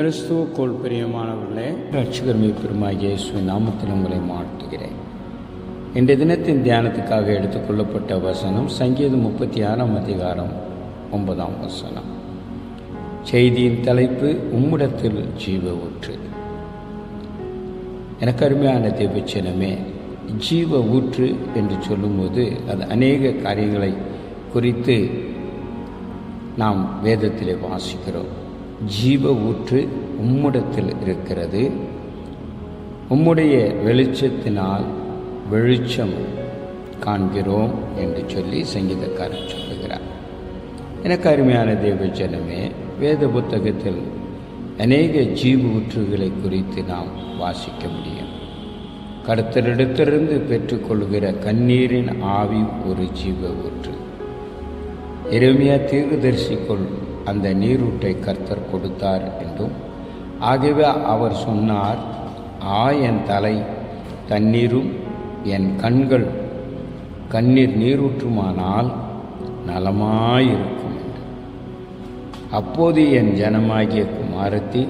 கிறிஸ்துவுக்குள் பிரியமானவர்களே ரட்சகர்மை பெருமாகிய இயேசு நாமத்தில் உங்களை மாட்டுகிறேன் இன்றைய தினத்தின் தியானத்துக்காக எடுத்துக்கொள்ளப்பட்ட வசனம் சங்கீதம் முப்பத்தி ஆறாம் அதிகாரம் ஒன்பதாம் வசனம். செய்தியின் தலைப்பு உம்மிடத்தில் ஜீவ ஊற்று எனக்கு அருமையான தேவச்சனமே ஜீவ ஊற்று என்று சொல்லும்போது அது அநேக காரியங்களை குறித்து நாம் வேதத்திலே வாசிக்கிறோம். ஜீவ ஊற்று உம்மிடத்தில் இருக்கிறது. உம்முடைய வெளிச்சத்தினால் வெளிச்சம் காண்கிறோம் என்று சொல்லி சங்கீதக்காரன் சொல்லுகிறார் எனக்கு அருமையான தேவ ஜனமே வேத புத்தகத்தில் அநேக ஜீவ ஊற்றுகளை குறித்து நாம் வாசிக்க முடியும். கடத்தரிடத்திலிருந்து பெற்றுக்கொள்கிற கண்ணீரின் ஆவி ஒரு ஜீவ ஊற்று. எருமையா தீர்க்கதரிசிக்குள் அந்த நீரூட்டை கர்த்தர் கொடுத்தார் என்றும் ஆகவே அவர் சொன்னார் ஆ என் தலை தண்ணீரும் என் கண்கள் கண்ணீர் நீரூற்றுமானால் நலமாயிருக்கும் என்று. அப்போது என் ஜனமாகிய குமாரத்தி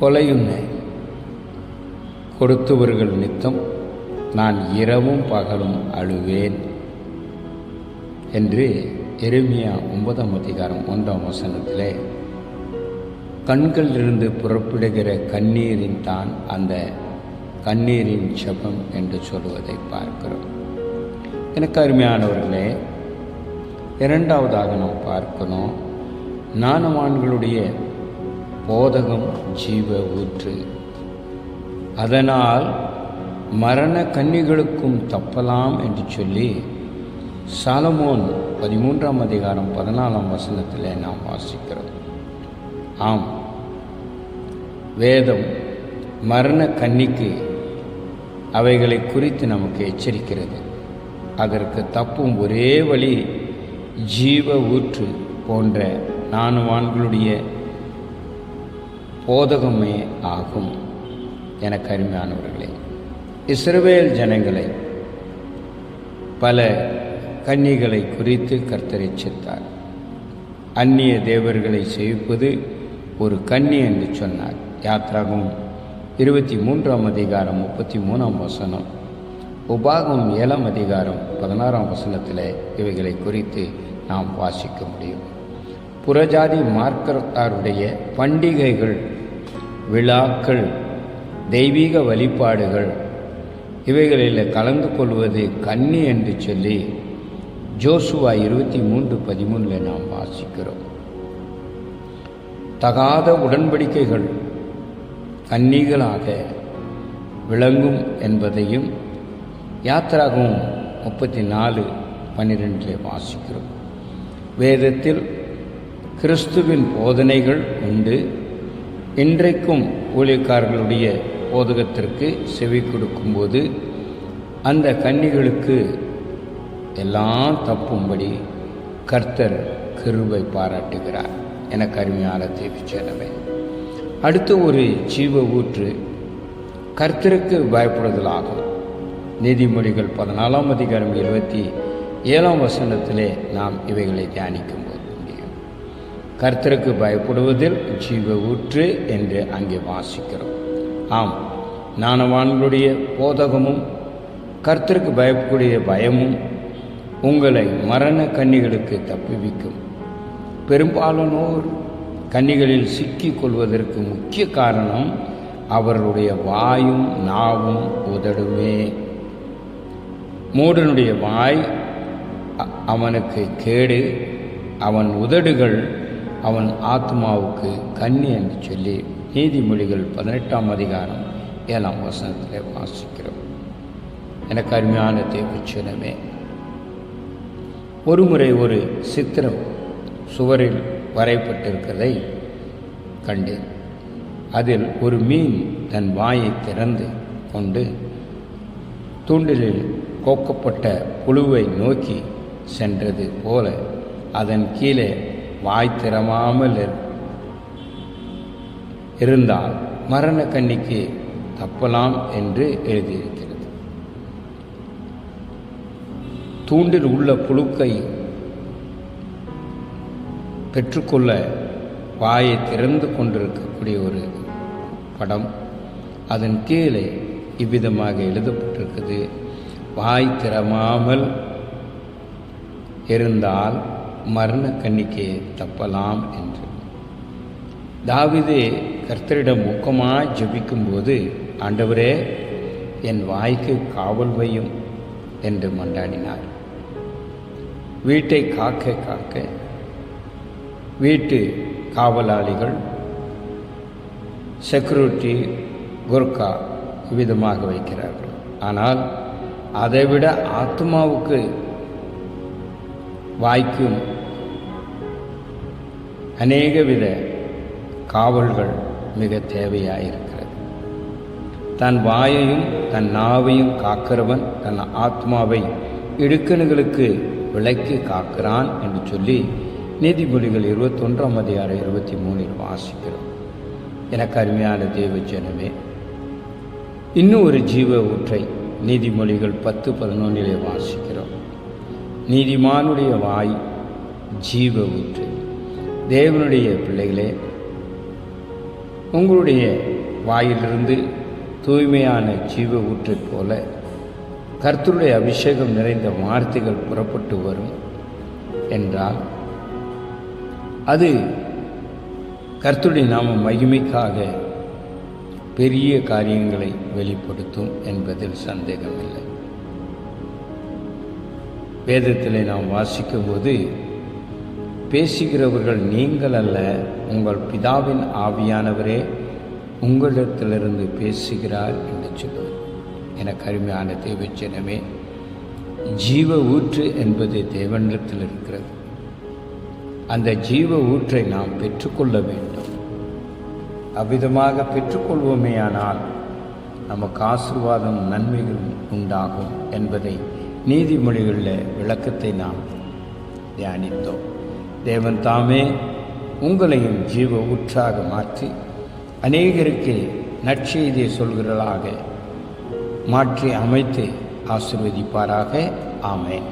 கொலையுன்னை கொடுத்தவர்கள் நித்தம் நான் இரவும் பகலும் அழுவேன். என்று எருமியா ஒன்பதாம் அதிகாரம் ஒன்றாம் வசனத்திலே கண்களிலிருந்து புறப்படுகிற கண்ணீரின் தான் அந்த கண்ணீரின் ஜபம் என்று சொல்வதை பார்க்கிறோம். எனக்கு அருமையானவர்களே இரண்டாவதாக நாம் பார்க்கணும். ஞானவான்களுடைய போதகம் ஜீவ ஊற்று. அதனால் மரண கன்னிகளுக்கும் தப்பலாம் என்று சொல்லி சாலமோன் பதிமூன்றாம் அதிகாரம் பதினாலாம் வசனத்தில் நாம் வாசிக்கிறோம். ஆம். வேதம் மரண கன்னிக்கு அவைகளை குறித்து நமக்கு எச்சரிக்கிறது. அதற்கு தப்பும் ஒரே வழி ஜீவ ஊற்று போன்ற நானுவான்களுடைய போதகமே ஆகும் என கருமையானவர்களே. இஸ்ரவேல் ஜனங்களை பல கன்னிகளை குறித்து கர்த்தர் எச்சரித்தார் அந்நிய தேவர்களை செய்விப்பது ஒரு கன்னி என்று சொன்னார். யாத்ராகும் இருபத்தி மூன்றாம் அதிகாரம் முப்பத்தி மூணாம் வசனம். உபாகம் ஏழாம் அதிகாரம் பதினாறாம் வசனத்தில் இவைகளை குறித்து நாம் வாசிக்க முடியும். புறஜாதி மார்க்கத்தாருடைய பண்டிகைகள் விழாக்கள் தெய்வீக வழிபாடுகள் இவைகளில் கலந்து கொள்வது கன்னி என்று சொல்லி ஜோசுவா இருபத்தி மூன்று பதிமூணில் நாம் வாசிக்கிறோம். தகாத உடன்படிக்கைகள் கன்னிகளாக விளங்கும் என்பதையும் யாத்திராகவும் முப்பத்தி நாலு பன்னிரெண்டில் வாசிக்கிறோம். வேதத்தில் கிறிஸ்துவின் போதனைகள் உண்டு. இன்றைக்கும் ஊழியக்காரர்களுடைய போதகத்திற்கு செவி கொடுக்கும்போது அந்த கன்னிகளுக்கு எல்லாம் தப்பும்படி கர்த்தர் கிருபை பாராட்டுகிறார். என கருமையான தேவிச்சனமே அடுத்து ஒரு ஜீவ ஊற்று கர்த்தருக்கு பயப்படுதலாகும் நீதிமொழிகள் பதினாலாம் அதிகாரம் இருபத்தி ஏழாம் வசனத்திலே நாம் இவைகளை தியானிக்கும் போது முடியும். கர்த்தருக்கு பயப்படுவதில் ஜீவ ஊற்று என்று அங்கே வாசிக்கிறோம். ஆம் ஞானவான்களுடைய போதகமும் கர்த்தருக்கு பயப்படக்கூடிய பயமும் உங்களை மரண கன்னிகளுக்கு தப்புவிக்கும். பெரும்பாலானோர் கன்னிகளில் சிக்கிக் கொள்வதற்கு முக்கிய காரணம் அவர்களுடைய வாயும் நாவும் உதடுமே. மூடனுடைய வாய் அவனுக்கு கேடு. அவன் உதடுகள் அவன் ஆத்மாவுக்கு கன்னி என்று சொல்லி நீதிமொழிகள் பதினெட்டாம் அதிகாரம் ஏழாம் வசனத்தில் வாசிக்கிறோம். எனக்கு அருமையான தேவச்சனமே ஒருமுறை ஒரு சித்திரம் சுவரில் வரைப்பட்டிருக்கிறதை கண்டேன். அதில் ஒரு மீன் தன் வாயை திறந்து கொண்டு தூண்டிலில் கோக்கப்பட்ட புழுவை நோக்கி சென்றது போல அதன் கீழே வாய் திறமாமல் இருந்தால் மரண கண்ணிக்கு தப்பலாம் என்று எழுதியிருக்கிறது தூண்டில் உள்ள புழுக்கை பெற்றுக்கொள்ள வாயை திறந்து கொண்டிருக்கக்கூடிய ஒரு படம். அதன் கீழே இவ்விதமாக எழுதப்பட்டிருக்குது. வாய் திறமாமல் இருந்தால் மரண கண்ணிக்கே தப்பலாம் என்று. தாவிதே கர்த்தரிடம் முக்கமாக ஜபிக்கும்போது ஆண்டவரே என் வாய்க்கு காவல் வையும் என்று மண்டாடினார். வீட்டை காக்க காக்க வீட்டு காவலாளிகள் செக்யூரிட்டி குர்கா விதமாக வைக்கிறார்கள். ஆனால் அதைவிட ஆத்மாவுக்கு வாய்க்கும் அநேக வித காவல்கள் மிக தேவையாயிருக்கிறது. தன் வாயையும் தன் நாவையும் காக்கிறவன் தன் ஆத்மாவை இடுக்கணுகளுக்கு விளக்கி காக்கிறான் என்று சொல்லி நீதிமொழிகள் இருபத்தொன்றாம் அதிகாரம் இருபத்தி மூணில் வாசிக்கிறோம். எனக்கு அருமையான தேவ ஜனமே இன்னும் ஒரு ஜீவ ஊற்றை நீதிமொழிகள் பத்து பதினொன்றிலே வாசிக்கிறோம். நீதிமானுடைய வாய் ஜீவ ஊற்று. தேவனுடைய பிள்ளைகளே உங்களுடைய வாயிலிருந்து தூய்மையான ஜீவ ஊற்றைப் போல கர்த்தருடைய அபிஷேகம் நிறைந்த வார்த்தைகள் புறப்பட்டு வரும் என்றால் அது கர்த்தருடைய நாம மகிமைக்காக பெரிய காரியங்களை வெளிப்படுத்தும் என்பதில் சந்தேகமில்லை. வேதத்தில் நாம் வாசிக்கும்போது பேசுகிறவர்கள் நீங்கள் அல்ல உங்கள் பிதாவின் ஆவியானவரே உங்களிடத்திலிருந்து பேசுகிறார் என்று சொல்லுவார் எனக்கு அருமையான தேவச்சனமே ஜீவ ஊற்று என்பது தேவனிடத்தில் இருக்கிறது. அந்த ஜீவ ஊற்றை நாம் பெற்றுக்கொள்ள வேண்டும். அவ்விதமாக பெற்றுக்கொள்வோமேயானால் நமக்கு ஆசிர்வாதம் நன்மைகள் உண்டாகும் என்பதை நீதிமொழிகளில் விளக்கத்தை நாம் தியானித்தோம். தேவன் தாமே உங்களையும் ஜீவ ஊற்றாக மாற்றி அநேகருக்கு நற்செய்தியை சொல்கிறதாக மாற்றி அமைத்து ஆசிர்வதிப்பாராக. ஆமேன்.